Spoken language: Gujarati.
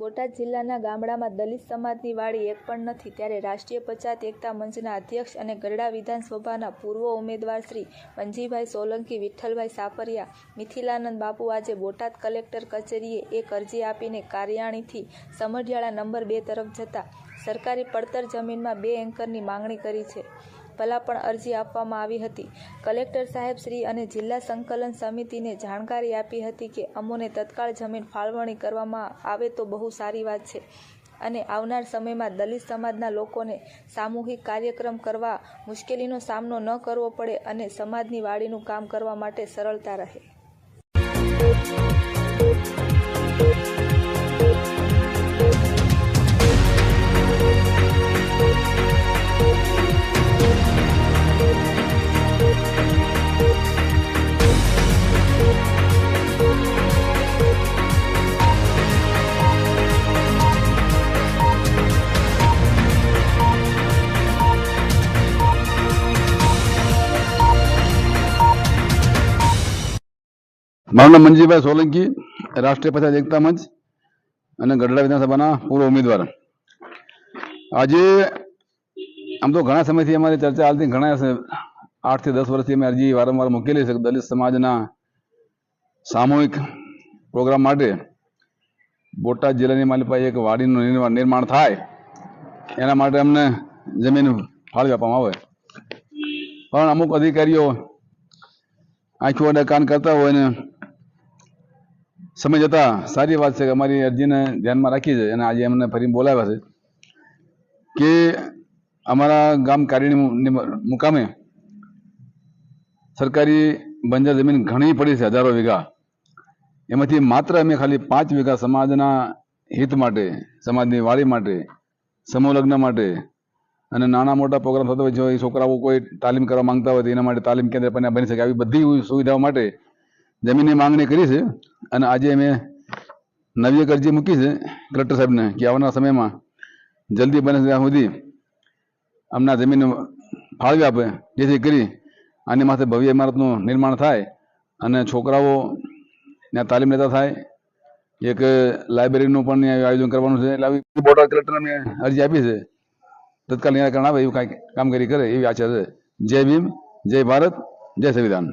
બોટાદ જિલ્લાના ગામડામાં દલિત સમાજની વાડી એક પણ નથી. ત્યારે રાષ્ટ્રીય પંચાયત એકતા મંચના અધ્યક્ષ અને ગરડા વિધાનસભાના પૂર્વ ઉમેદવાર શ્રી મંજીભાઈ સોલંકી, વિઠ્ઠલભાઈ સાપરિયા મિથિલાનંદ બાપુ આજે બોટાદ કલેક્ટર કચેરીએ એક અરજી આપીને કાર્યાણીથી સમઢિયાળા નંબર બે તરફ જતા સરકારી પડતર જમીનમાં બે એન્કરની માંગણી કરી છે. ભલા પણ અરજી આપવામાં આવી હતી. કલેક્ટર સાહેબ શ્રી અને જિલ્લા સંકલન સમિતિને જાણકારી આપી હતી કે અમોને તત્કાળ જમીન ફાળવણી કરવામાં આવે તો બહુ સારી વાત છે અને આવનાર સમયમાં દલિત સમાજના લોકોને સામૂહિક કાર્યક્રમ કરવા મુશ્કેલીનો સામનો ન કરવો પડે અને સમાજની વાડીનું કામ કરવા માટે સરળતા રહે. મારું નામ મંજીભાઈ સોલંકી, રાષ્ટ્રીય પછાત એકતા મંચ અને ગઢડા વિધાનસભાના પૂર્વ ઉમેદવાર. આજે આમ તો ઘણા સમયથી અમારી ચર્ચા હાલતી ઘણા આઠથી દસ વર્ષથી અમે અરજી વારંવાર મૂકેલી છે દલિત સમાજના સામૂહિક પ્રોગ્રામ માટે બોટાદ જિલ્લાની મારી પાસે એક વાડીનું નિર્માણ થાય. એના માટે અમને જમીન ફાળવી આપવામાં આવે. પણ અમુક અધિકારીઓ આંખી વડે કાન કરતા હોય ને સમય જતા સારી વાત છે કે અમારી અરજીને ધ્યાનમાં રાખી છે અને આજે અમને ફરી બોલાવ્યા છે કે અમારા ગામ કારીણી મુકામે સરકારી બંજર જમીન ઘણી પડી છે હજારો વીઘા. એમાંથી માત્ર અમે ખાલી પાંચ વીઘા સમાજના હિત માટે, સમાજની વાડી માટે સમૂહ માટે અને નાના મોટા પ્રોગ્રામ થતો હોય, જો છોકરાઓ કોઈ તાલીમ કરવા માંગતા હોય એના માટે તાલીમ કેન્દ્ર પણ બની શકે. આવી બધી સુવિધાઓ માટે જમીનની માંગણી કરી છે અને આજે અમે નવી એક અરજી મૂકી છે કલેક્ટર સાહેબને કે આવનારા સમયમાં જલ્દી બને ત્યાં સુધી અમને જમીન ફાળવી આપે, જેથી કરી આની માથે ભવ્ય ઇમારતનું નિર્માણ થાય અને છોકરાઓ ત્યાં તાલીમ લેતા થાય. એક લાઇબ્રેરીનું પણ આયોજન કરવાનું છે. એટલે આવી બોટાદ કલેક્ટરને અમે અરજી આપી છે. તત્કાલ નિરાકરણ આવે એવું કાંઈક કામગીરી કરે એવી આશા છે. જય ભીમ, જય ભારત, જય સંવિધાન.